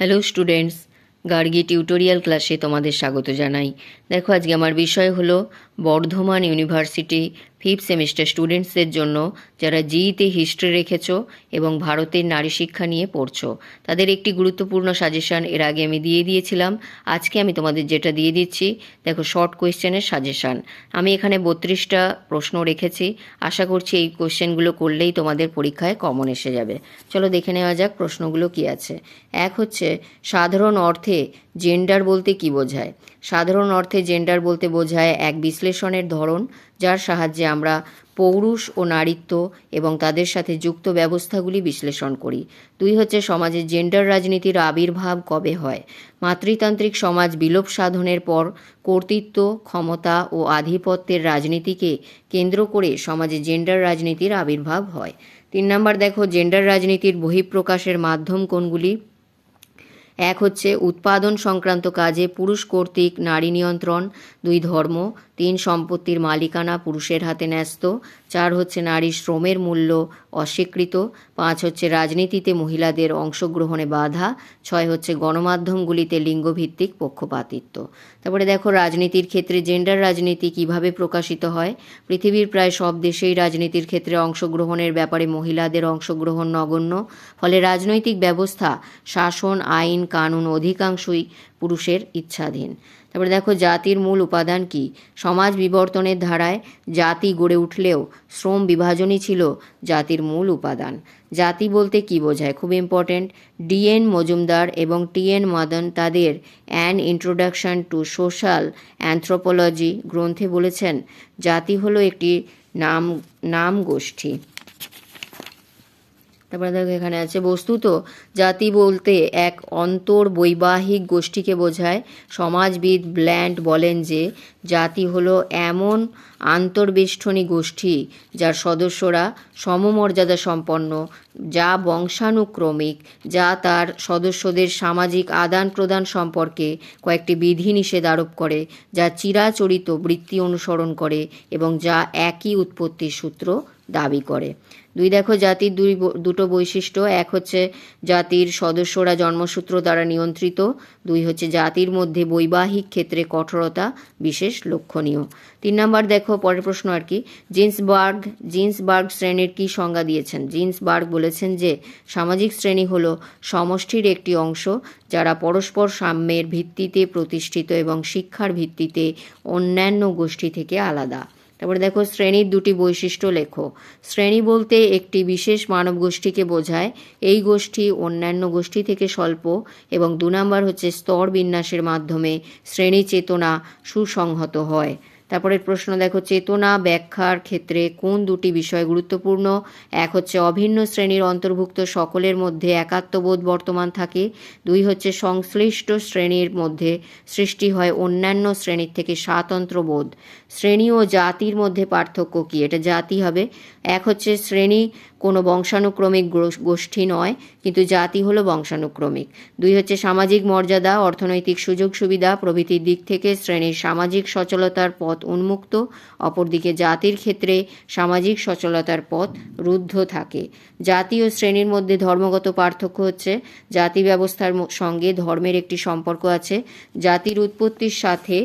Hello students Gargi tutorial ক্লাসে তোমাদের স্বাগত জানাই। দেখো, আজকে আমার বিষয় হলো বর্ধমান ইউনিভার্সিটি ফিফথ সেমিস্টার স্টুডেন্টসদের জন্য যারা জিইতে হিস্ট্রি রেখেছো এবং ভারতের নারী শিক্ষা নিয়ে পড়ছো, তাদের একটি গুরুত্বপূর্ণ সাজেশন এর আগে আমি দিয়ে দিয়েছিলাম। আজকে আমি তোমাদের যেটা দিয়ে দিচ্ছি, দেখো শর্ট কোয়েশ্চেনের সাজেশান। আমি এখানে বত্রিশটা প্রশ্ন রেখেছি। আশা করছি এই কোয়েশ্চেনগুলো করলেই তোমাদের পরীক্ষায় কমন এসে যাবে। চলো দেখে নেওয়া যাক প্রশ্নগুলো কি আছে। এক হচ্ছে, সাধারণ অর্থে জেন্ডার বলতে কি বোঝায়? সাধারণ অর্থে জেন্ডার বলতে বোঝায় এক বিশ্লেষণের ধরন, যার সাহায্যে আমরা পৌরুষ ও নারীত্ব এবং তাদের সাথে যুক্ত ব্যবস্থাগুলি বিশ্লেষণ করি। দুই হচ্ছে সমাজে জেন্ডার রাজনীতির আবির্ভাব কবে হয়? মাতৃতান্ত্রিক সমাজ বিলোপ সাধনের পর কর্তৃত্ব, ক্ষমতা ও আধিপত্যের রাজনীতিকে কেন্দ্র করে সমাজে জেন্ডার রাজনীতির আবির্ভাব হয়। তিন নম্বর দেখো জেন্ডার রাজনীতির বহিঃপ্রকাশের মাধ্যম কোনগুলি? এক হচ্ছে উৎপাদন সংক্রান্ত কাজে পুরুষ কর্তৃক নারী নিয়ন্ত্রণ দুই ধর্ম তিন সম্পত্তির মালিকানা পুরুষের হাতে ন্যস্ত, চার হচ্ছে নারীর শ্রমের মূল্য অস্বীকৃত, পাঁচ হচ্ছে রাজনীতিতে মহিলাদের অংশগ্রহণে বাধা, ছয় হচ্ছে গণমাধ্যমগুলিতে লিঙ্গভিত্তিক পক্ষপাতিত্ব। তারপরে দেখো রাজনীতির ক্ষেত্রে জেন্ডার রাজনীতি কীভাবে প্রকাশিত হয়? পৃথিবীর প্রায় সব দেশেই রাজনীতির ক্ষেত্রে অংশগ্রহণের ব্যাপারে মহিলাদের অংশগ্রহণ নগণ্য, ফলে রাজনৈতিক ব্যবস্থা, শাসন, আইন, কানুন অধিকাংশই পুরুষের ইচ্ছাধীন। তারপরে দেখো, জাতির মূল উপাদান কি? সমাজ বিবর্তনের ধারায় জাতি গড়ে উঠলেও শ্রম বিভাজনই ছিল জাতির মূল উপাদান। জাতি বলতে কি বোঝায়? খুব ইম্পর্ট্যান্ট ডিএন মজুমদার এবং টিএন মদন তাদের an introduction to social anthropology গ্রন্থে বলেছেন, জাতি হলো একটি নাম নাম গোষ্ঠী তারপরে দেখো এখানে আছে, বস্তুত জাতি বলতে এক অন্তর বৈবাহিক গোষ্ঠীকে বোঝায়। সমাজবিদ ব্ল্যান্ড বলেন যে, জাতি হলো এমন আন্তর্বেষ্টনী গোষ্ঠী যার সদস্যরা সমমর্যাদা সম্পন্ন, যা বংশানুক্রমিক, যা তার সদস্যদের সামাজিক আদান প্রদান সম্পর্কে কয়েকটি বিধিনিষেধ আরোপ করে, যা চিরাচরিত বৃত্তি অনুসরণ করে এবং যা একই উৎপত্তির সূত্র দাবি করে। দুই দেখো, জাতির দুই দুটো বৈশিষ্ট্য। এক হচ্ছে জাতির সদস্যরা জন্মসূত্র দ্বারা নিয়ন্ত্রিত। দুই হচ্ছে জাতির মধ্যে বৈবাহিক ক্ষেত্রে কঠোরতা বিশেষ লক্ষণীয়। তিন নম্বর দেখো, পরের প্রশ্ন আর কি। জিন্সবার্গ জিন্সবার্গ শ্রেণির কি সংজ্ঞা দিয়েছেন? জিন্সবার্গ বলেছেন যে, সামাজিক শ্রেণি হল সমষ্টির একটি অংশ যারা পরস্পর সাম্যের ভিত্তিতে প্রতিষ্ঠিত এবং শিক্ষার ভিত্তিতে অন্যান্য গোষ্ঠী থেকে আলাদা। তারপরে দেখো শ্রেণির দুটি বৈশিষ্ট্য লেখো। শ্রেণি বলতে একটি বিশেষ মানব গোষ্ঠীকে বোঝায়। এই গোষ্ঠী অন্যান্য গোষ্ঠী থেকে স্বল্প এবং দু নম্বর হচ্ছে স্তর বিন্যাসের মাধ্যমে শ্রেণি চেতনা সুসংহত হয়। তারপরের প্রশ্ন, দেখো, চেতনা ব্যাখ্যার ক্ষেত্রে কোন দুটি বিষয় গুরুত্বপূর্ণ? এক হচ্ছে অভিন্ন শ্রেণির অন্তর্ভুক্ত, সকলের মধ্যে একাত্মবোধ বর্তমান থাকে। দুই হচ্ছে সংশ্লিষ্ট শ্রেণির মধ্যে সৃষ্টি হয় অন্যান্য শ্রেণির থেকে স্বাতন্ত্র বোধ শ্রেণি ও জাতির মধ্যে পার্থক্য কি? এটা জাতি হবে। এক হচ্ছে শ্রেণি কোনো বংশানুক্রমিক গোষ্ঠী নয়, কিন্তু জাতি হলো বংশানুক্রমিক। দুই হচ্ছে সামাজিক মর্যাদা, অর্থনৈতিক সুযোগ সুবিধা, প্রভৃতির দিক থেকে শ্রেণির সামাজিক সচলতার পথ উন্মুক্ত, অপরদিকে জাতির ক্ষেত্রে সামাজিক সচলতার পথ রুদ্ধ থাকে। জাতি ও শ্রেণির মধ্যে ধর্মগত পার্থক্য হচ্ছে, জাতি ব্যবস্থার সঙ্গে ধর্মের একটি সম্পর্ক আছে। জাতির উৎপত্তির সাথে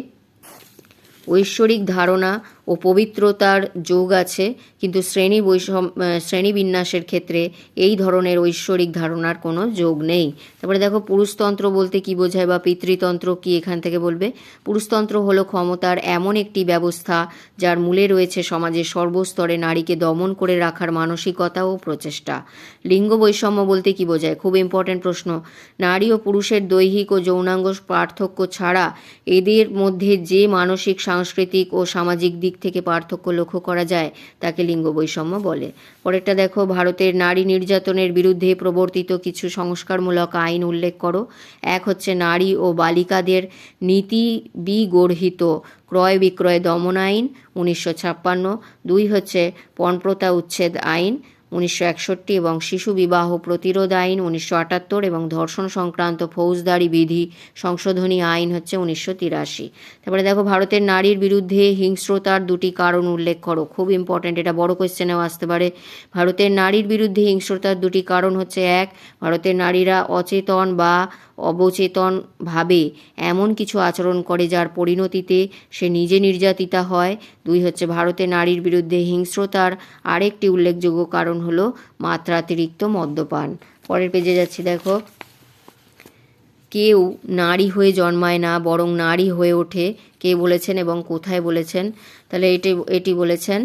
ঐশ্বরিক ধারণা ও পবিত্রতার যোগ আছে, কিন্তু শ্রেণি বৈষম শ্রেণীবিন্যাসের ক্ষেত্রে এই ধরনের ঐশ্বরিক ধারণার কোনো যোগ নেই। তারপরে দেখো, পুরুষতন্ত্র বলতে কি বোঝায় বা পিতৃতন্ত্র কি এখান থেকে বলবে? পুরুষতন্ত্র হলো ক্ষমতার এমন একটি ব্যবস্থা যার মূলে রয়েছে সমাজের সর্বস্তরে নারীকে দমন করে রাখার মানসিকতা ও প্রচেষ্টা। লিঙ্গ বৈষম্য বলতে কি বোঝায়? খুব ইম্পর্ট্যান্ট প্রশ্ন। নারী ও পুরুষের দৈহিক ও যৌনাঙ্গ পার্থক্য ছাড়া এদের মধ্যে যে মানসিক, সাংস্কৃতিক ও সামাজিক দিক থেকে পার্থক্য লক্ষ্য করা যায়, তাকে লিঙ্গ বৈষম্য বলে। পরেরটা দেখো, ভারতের নারী নির্যাতনের বিরুদ্ধে প্রবর্তিত কিছু সংস্কারমূলক আইন উল্লেখ করো। এক হচ্ছে নারী ও বালিকাদের নীতি বিগর্হিত ক্রয় বিক্রয় দমন আইন উনিশশো ছাপ্পান্ন। দুই হচ্ছে পণপ্রতা উচ্ছেদ আইন। উনিশশো একষট্টি এবং শিশু বিবাহ প্রতিরোধ আইন উনিশশো আটাত্তর এবং ধর্ষণ সংক্রান্ত ফৌজদারি বিধি সংশোধনী আইন হচ্ছে উনিশশো তিরাশি। তারপরে দেখো, ভারতের নারীর বিরুদ্ধে হিংস্রতার দুটি কারণ উল্লেখ করো। খুব ইম্পর্ট্যান্ট এটা বড় কোয়েশ্চেনেও আসতে পারে। ভারতের নারীর বিরুদ্ধে হিংস্রতার দুটি কারণ হচ্ছে এক, ভারতের নারীরা অচেতন বা অবচেতনভাবে এমন কিছু আচরণ করে যার পরিণতিতে সে নিজে নির্যাতিতা হয়। দুই হচ্ছে, ভারতে নারীর বিরুদ্ধে হিংস্রতার আরেকটি উল্লেখযোগ্য কারণ হলো মাত্রাতিরিক্ত মদ্যপান। পরের পেজে যাচ্ছি, দেখো। কেউ নারী হয়ে জন্মায় না, বরং নারী হয়ে ওঠে। কে বলেছেন এবং কোথায় বলেছেন? তাহলে এটি এটি বলেছেন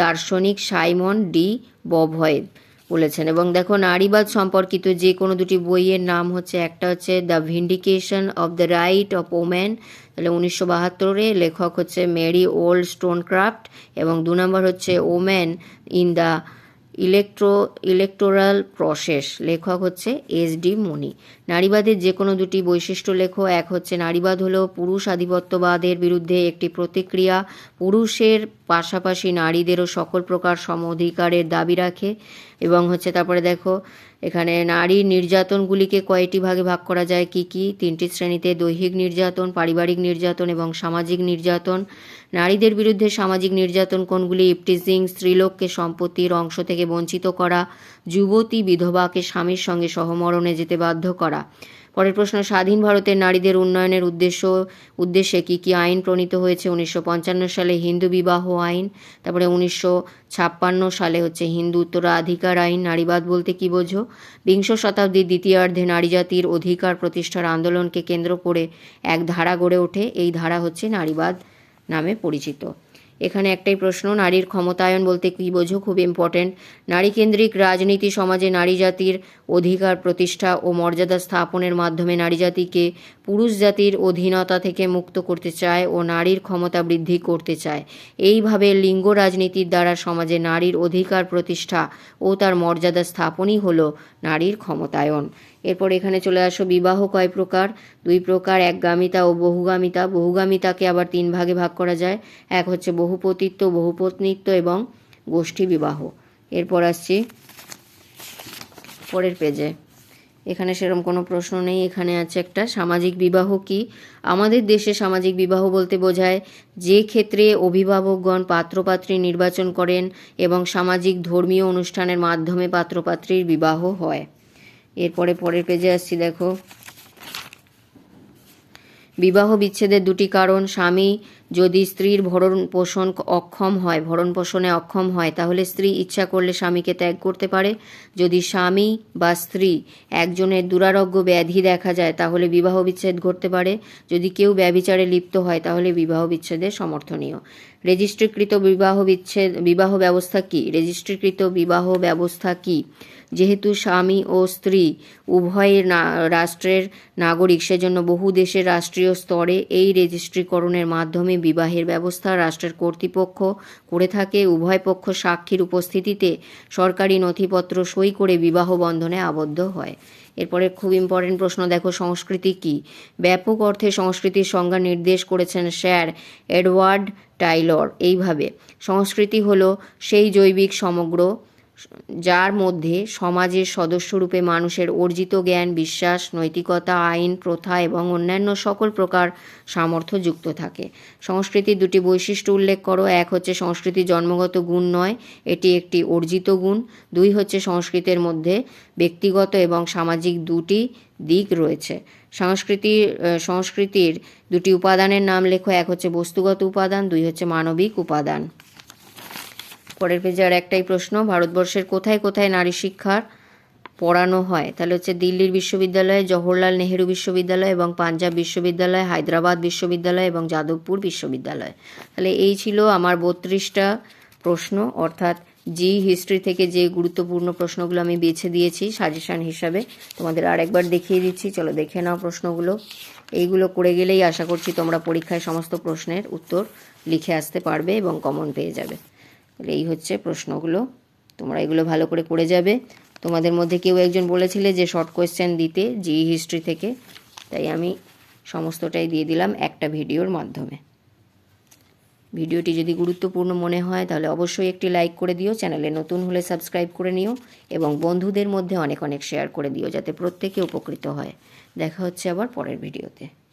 দার্শনিক সাইমন ডি বভয়েদ বলেছেন। এবং দেখো, নারীবাদ সম্পর্কিত যে কোনো দুটি বইয়ের নাম হচ্ছে, একটা হচ্ছে the vindication of the right of woman তাহলে উনিশশো বাহাত্তরে লেখক হচ্ছে মেরি ওল্ড স্টোনক্রাফট, এবং দু নম্বর হচ্ছে woman in the electro electoral process লেখক হচ্ছে এস ডি মনি। নারীবাদের যে কোনো দুটি বৈশিষ্ট্য লেখো, এক হচ্ছে নারীবাদ হলো পুরুষ আধিপত্যবাদের বিরুদ্ধে একটি প্রতিক্রিয়া, পুরুষের পাশাপাশি নারীদেরও সকল প্রকার সম অধিকারের দাবি রাখে, এবং হচ্ছে তারপরে দেখো এখানে নারী নির্যাতনগুলিকে কয়টি ভাগে ভাগ করা যায়? কি কি? তিনটি শ্রেণীতে দৈহিক নির্যাতন, পারিবারিক নির্যাতন এবং সামাজিক নির্যাতন। নারীদের বিরুদ্ধে সামাজিক নির্যাতন কোনগুলি? ইপটিজিং, স্ত্রীলোককে সম্পত্তির অংশ থেকে বঞ্চিত করা, যুবতী বিধবাকে স্বামীর সঙ্গে সহমরণে যেতে বাধ্য করা। পরের প্রশ্ন, স্বাধীন ভারতের নারীদের উন্নয়নের উদ্দেশ্য, উদ্দেশ্যে কি কি আইন প্রণীত হয়েছে? উনিশশো পঞ্চান্ন সালে হিন্দু বিবাহ আইন, তারপরে উনিশশো ছাপ্পান্ন সালে হচ্ছে হিন্দু উত্তরাধিকার আইন, নারীবাদ বলতে কি বোঝো? বিংশ শতাব্দীর দ্বিতীয়ার্ধে নারী জাতির অধিকার প্রতিষ্ঠার আন্দোলনকে কেন্দ্র করে এক ধারা গড়ে ওঠে। এই ধারা হচ্ছে নারীবাদ নামে পরিচিত। এখানে একটাই প্রশ্ন, নারীর ক্ষমতায়ন বলতে কী বোঝো? খুব ইম্পর্টেন্ট নারীকেন্দ্রিক রাজনীতি সমাজে নারী জাতির অধিকার প্রতিষ্ঠা ও মর্যাদা স্থাপনের মাধ্যমে নারী জাতিকে পুরুষ জাতির অধীনতা থেকে মুক্ত করতে চায় ও নারীর ক্ষমতা বৃদ্ধি করতে চায়। এইভাবে লিঙ্গ রাজনীতির দ্বারা সমাজে নারীর অধিকার প্রতিষ্ঠা ও তার মর্যাদা স্থাপনই হলো নারীর ক্ষমতায়ন। এরপর এখানে চলে আসো বিবাহ কয় প্রকার? দুই প্রকার, একগামিতা ও বহুগামিতা। বহুগামিতাকে আবার তিন ভাগে ভাগ করা যায়। এক হচ্ছে বহুপতিত্ব, বহুপত্নিত্ব এবং গোষ্ঠী বিবাহ। এরপর আসছি পরের পেজে এখানে সেরকম কোনো প্রশ্ন নেই। এখানে আছে একটা, সামাজিক বিবাহ কি? আমাদের দেশে সামাজিক বিবাহ বলতে বোঝায় যে ক্ষেত্রে অভিভাবকগণ পাত্রপাত্রী নির্বাচন করেন এবং সামাজিক ধর্মীয় অনুষ্ঠানের মাধ্যমে পাত্রপাত্রীর বিবাহ হয়। এরপরে পরের পেজে আসছি, দেখো। বিবাহ বিচ্ছেদের দুটি কারণ, স্বামী যদি স্ত্রীর ভরণ পোষণ অক্ষম হয়, ভরণ পোষণে অক্ষম হয়, তাহলে স্ত্রী ইচ্ছা করলে স্বামীকে ত্যাগ করতে পারে। যদি স্বামী বা স্ত্রী একজনের দুরারোগ্য ব্যাধি দেখা যায়, তাহলে বিবাহ বিচ্ছেদ ঘটতে পারে। যদি কেউ ব্যবিচারে লিপ্ত হয়, তাহলে বিবাহ বিচ্ছেদের সমর্থনীয়। রেজিস্ট্রিকৃত বিবাহ বিচ্ছেদ, বিবাহ ব্যবস্থা কি? রেজিস্ট্রিকৃত বিবাহ ব্যবস্থা কি? যেহেতু স্বামী ও স্ত্রী উভয়ের রাষ্ট্রের নাগরিক, সেজন্য বহু দেশের রাষ্ট্রীয় স্তরে এই রেজিস্ট্রিকরণের মাধ্যমে বিবাহের ব্যবস্থা রাষ্ট্রের কর্তৃপক্ষ করে থাকে। উভয় পক্ষ সাক্ষীর উপস্থিতিতে সরকারি নথিপত্র সই করে বিবাহ বন্ধনে আবদ্ধ হয়। এরপরে খুব ইম্পর্টেন্ট প্রশ্ন, দেখো সংস্কৃতি কি? ব্যাপক অর্থে সংস্কৃতির সংজ্ঞা নির্দেশ করেছেন স্যার এডওয়ার্ড টাইলর। এইভাবে, সংস্কৃতি হলো সেই জৈবিক সমগ্র যার মধ্যে সমাজের সদস্যরূপে মানুষের অর্জিত জ্ঞান, বিশ্বাস, নৈতিকতা, আইন, প্রথা এবং অন্যান্য সকল প্রকার সামর্থ্য যুক্ত থাকে। সংস্কৃতির দুটি বৈশিষ্ট্য উল্লেখ করো। এক হচ্ছে সংস্কৃতি জন্মগত গুণ নয়, এটি একটি অর্জিত গুণ। দুই হচ্ছে সংস্কৃতের মধ্যে ব্যক্তিগত এবং সামাজিক দুটি দিক রয়েছে। সংস্কৃতি সংস্কৃতির দুটি উপাদানের নাম লেখো। এক হচ্ছে বস্তুগত উপাদান, দুই হচ্ছে মানবিক উপাদান। পরের পেজে আর একটাই প্রশ্ন, ভারতবর্ষের কোথায় কোথায় নারী শিক্ষার পড়ানো হয়? তাহলে হচ্ছে দিল্লির বিশ্ববিদ্যালয়, জওহরলাল নেহেরু বিশ্ববিদ্যালয় এবং পাঞ্জাব বিশ্ববিদ্যালয়, হায়দ্রাবাদ বিশ্ববিদ্যালয় এবং যাদবপুর বিশ্ববিদ্যালয়। তাহলে এই ছিল আমার বত্রিশটা প্রশ্ন, অর্থাৎ জি, হিস্ট্রি থেকে যে গুরুত্বপূর্ণ প্রশ্নগুলো আমি বেছে দিয়েছি সাজেশান হিসাবে, তোমাদের আর একবার দেখিয়ে দিচ্ছি। চলো দেখে নাও প্রশ্নগুলো। এইগুলো করে গেলেই আশা করছি তোমরা পরীক্ষায় সমস্ত প্রশ্নের উত্তর লিখে আসতে পারবে এবং কমন পেয়ে যাবে। তাহলে এই হচ্ছে প্রশ্নগুলো। তোমরা এগুলো ভালো করে করে যাবে। তোমাদের মধ্যে কেউ একজন বলেছিলে যে শর্ট কোয়েশ্চেন দিতে জি হিস্ট্রি থেকে। তাই আমি সমস্তটাই দিয়ে দিলাম একটা ভিডিওর মাধ্যমে। ভিডিওটি যদি গুরুত্বপূর্ণ মনে হয়, তাহলে অবশ্যই একটি লাইক করে দিও, চ্যানেলে নতুন হলে সাবস্ক্রাইব করে নিও, এবং বন্ধুদের মধ্যে অনেক অনেক শেয়ার করে দিও, যাতে প্রত্যেকে উপকৃত হয়। দেখা হচ্ছে আবার পরের ভিডিওতে।